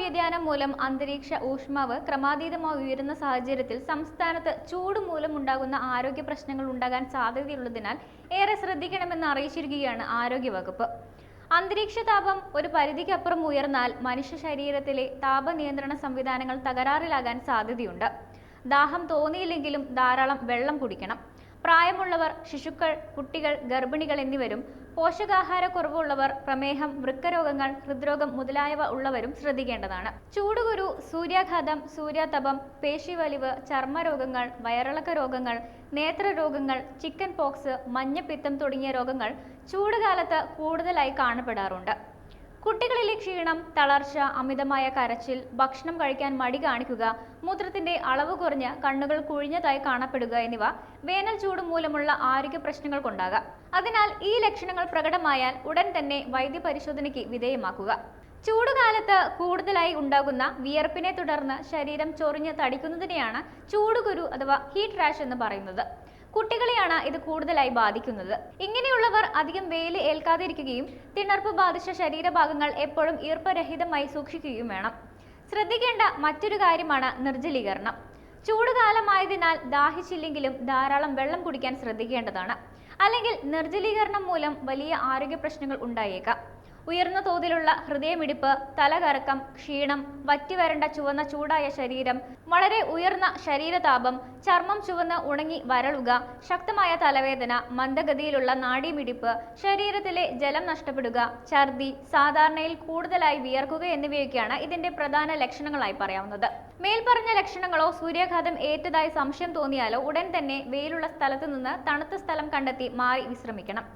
വ്യതിയാനം മൂലം അന്തരീക്ഷ ഊഷ്മാവ് ക്രമാതീതമായി ഉയരുന്ന സാഹചര്യത്തിൽ സംസ്ഥാനത്ത് ചൂട് മൂലം ഉണ്ടാകുന്ന ആരോഗ്യ പ്രശ്നങ്ങൾ ഉണ്ടാകാൻ സാധ്യതയുള്ളതിനാൽ ഏറെ ശ്രദ്ധിക്കണമെന്ന് അറിയിച്ചിരിക്കുകയാണ് ആരോഗ്യവകുപ്പ്. അന്തരീക്ഷ താപം ഒരു പരിധിക്കപ്പുറം ഉയർന്നാൽ മനുഷ്യ ശരീരത്തിലെ താപനിയന്ത്രണ സംവിധാനങ്ങൾ തകരാറിലാകാൻ സാധ്യതയുണ്ട്. ദാഹം തോന്നിയില്ലെങ്കിലും ധാരാളം വെള്ളം കുടിക്കണം. പ്രായമുള്ളവർ ശിശുക്കൾ കുട്ടികൾ ഗർഭിണികൾ എന്നിവരും പോഷകാഹാരക്കുറവുള്ളവർ പ്രമേഹം വൃക്കരോഗങ്ങൾ ഹൃദ്രോഗം മുതലായവ ഉള്ളവരും ശ്രദ്ധിക്കേണ്ടതാണ്. ചൂടുകുരു സൂര്യാഘാതം സൂര്യാതപം പേശിവലിവ് ചർമ്മരോഗങ്ങൾ വയറിളക്ക രോഗങ്ങൾ നേത്രരോഗങ്ങൾ ചിക്കൻ പോക്സ് മഞ്ഞപ്പിത്തം തുടങ്ങിയ രോഗങ്ങൾ ചൂടുകാലത്ത് കൂടുതലായി കാണപ്പെടാറുണ്ട്. കുട്ടികളിലെ ക്ഷീണം തളർച്ച അമിതമായ കരച്ചിൽ ഭക്ഷണം കഴിക്കാൻ മടി കാണിക്കുക മൂത്രത്തിന്റെ അളവ് കുറഞ്ഞ് കണ്ണുകൾ കുഴിഞ്ഞതായി കാണപ്പെടുക എന്നിവ വേനൽ ചൂട് മൂലമുള്ള ആരോഗ്യ പ്രശ്നങ്ങൾക്കുണ്ടാകാം അതിനാൽ ഈ ലക്ഷണങ്ങൾ പ്രകടമായാൽ ഉടൻ തന്നെ വൈദ്യപരിശോധനയ്ക്ക് വിധേയമാക്കുക. ചൂടുകാലത്ത് കൂടുതലായി ഉണ്ടാകുന്ന വിയർപ്പിനെ തുടർന്ന് ശരീരം ചൊറിഞ്ഞ് തടിക്കുന്നതിനെയാണ് ചൂടുകുരു അഥവാ ഹീറ്റ് റാഷ് എന്ന് പറയുന്നത്. കുട്ടികളെയാണ് ഇത് കൂടുതലായി ബാധിക്കുന്നത്. ഇങ്ങനെയുള്ളവർ അധികം വെയിൽ ഏൽക്കാതിരിക്കുകയും തിണർപ്പ് ബാധിച്ച ശരീരഭാഗങ്ങൾ എപ്പോഴും ഈർപ്പരഹിതമായി സൂക്ഷിക്കുകയും വേണം. ശ്രദ്ധിക്കേണ്ട മറ്റൊരു കാര്യമാണ് നിർജലീകരണം. ചൂടുകാലമായതിനാൽ ദാഹിച്ചില്ലെങ്കിലും ധാരാളം വെള്ളം കുടിക്കാൻ ശ്രദ്ധിക്കേണ്ടതാണ്. അല്ലെങ്കിൽ നിർജലീകരണം മൂലം വലിയ ആരോഗ്യ പ്രശ്നങ്ങൾ ഉണ്ടായേക്കാം. ഉയർന്ന തോതിലുള്ള ഹൃദയമിടിപ്പ് തലകറക്കം ക്ഷീണം വറ്റിവരണ്ട ചുവന്ന ചൂടായ ശരീരം വളരെ ഉയർന്ന ശരീരതാപം ചർമ്മം ചുവന്ന് ഉണങ്ങി വരളുക ശക്തമായ തലവേദന മന്ദഗതിയിലുള്ള നാഡീമിടിപ്പ് ശരീരത്തിലെ ജലം നഷ്ടപ്പെടുക ഛർദി സാധാരണയിൽ കൂടുതലായി വിയർക്കുക എന്നിവയൊക്കെയാണ് ഇതിന്റെ പ്രധാന ലക്ഷണങ്ങളായി പറയാവുന്നത്. മേൽപ്പറഞ്ഞ ലക്ഷണങ്ങളോ സൂര്യാഘാതം ഏറ്റതായി സംശയം തോന്നിയാലോ ഉടൻ തന്നെ വെയിലുള്ള സ്ഥലത്ത് നിന്ന് തണുത്ത സ്ഥലം കണ്ടെത്തി മാറി വിശ്രമിക്കണം.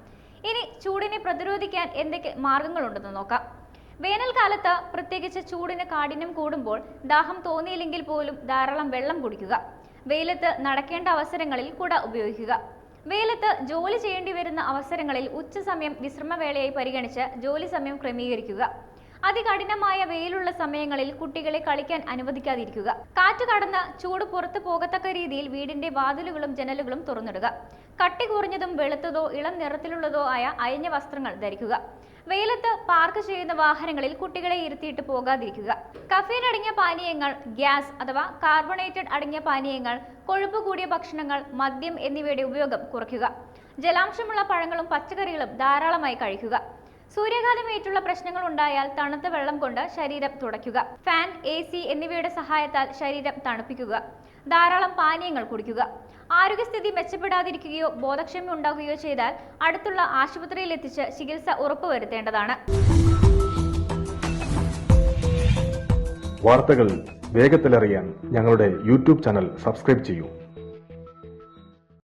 ഇനി ചൂടിനെ പ്രതിരോധിക്കാൻ എന്തൊക്കെ മാർഗങ്ങളുണ്ടെന്ന് നോക്കാം. വേനൽക്കാലത്ത് പ്രത്യേകിച്ച് ചൂടിന് കാഠിന്യം കൂടുമ്പോൾ ദാഹം തോന്നിയില്ലെങ്കിൽ പോലും ധാരാളം വെള്ളം കുടിക്കുക. വെയിലത്ത് നടക്കേണ്ട അവസരങ്ങളിൽ കുട ഉപയോഗിക്കുക. വെയിലത്ത് ജോലി ചെയ്യേണ്ടി വരുന്ന അവസരങ്ങളിൽ ഉച്ചസമയം വിശ്രമവേളയായി പരിഗണിച്ച് ജോലി സമയം ക്രമീകരിക്കുക. അതികഠിനമായ വെയിലുള്ള സമയങ്ങളിൽ കുട്ടികളെ കളിക്കാൻ അനുവദിക്കാതിരിക്കുക. കാറ്റ് കടന്ന് ചൂട് പുറത്തു പോകത്തക്ക രീതിയിൽ വീടിന്റെ വാതിലുകളും ജനലുകളും തുറന്നിടുക. കട്ടി കുറഞ്ഞതും വെളുത്തതോ ഇളം നിറത്തിലുള്ളതോ ആയ അയഞ്ഞ വസ്ത്രങ്ങൾ ധരിക്കുക. വെയിലത്ത് പാർക്ക് ചെയ്യുന്ന വാഹനങ്ങളിൽ കുട്ടികളെ ഇരുത്തിയിട്ട് പോകാതിരിക്കുക. കഫീൻ അടങ്ങിയ പാനീയങ്ങൾ ഗ്യാസ് അഥവാ കാർബണേറ്റഡ് അടങ്ങിയ പാനീയങ്ങൾ കൊഴുപ്പ് കൂടിയ ഭക്ഷണങ്ങൾ മദ്യം എന്നിവയുടെ ഉപയോഗം കുറയ്ക്കുക. ജലാംശമുള്ള പഴങ്ങളും പച്ചക്കറികളും ധാരാളമായി കഴിക്കുക. സൂര്യാഘാതമേറ്റുള്ള പ്രശ്നങ്ങൾ ഉണ്ടായാൽ തണുത്ത വെള്ളം കൊണ്ട് ശരീരം തുടയ്ക്കുക. ഫാൻ എ സി എന്നിവയുടെ സഹായത്താൽ ശരീരം തണുപ്പിക്കുക. ധാരാളം പാനീയങ്ങൾ കുടിക്കുക. ആരോഗ്യസ്ഥിതി മെച്ചപ്പെടാതിരിക്കുകയോ ബോധക്ഷമ്യം ഉണ്ടാകുകയോ ചെയ്താൽ അടുത്തുള്ള ആശുപത്രിയിൽ എത്തിച്ച് ചികിത്സ ഉറപ്പുവരുത്തേണ്ടതാണ്. വാർത്തകൾ വേഗത്തിലറിയാൻ ഞങ്ങളുടെ യൂട്യൂബ് ചാനൽ സബ്സ്ക്രൈബ് ചെയ്യൂ.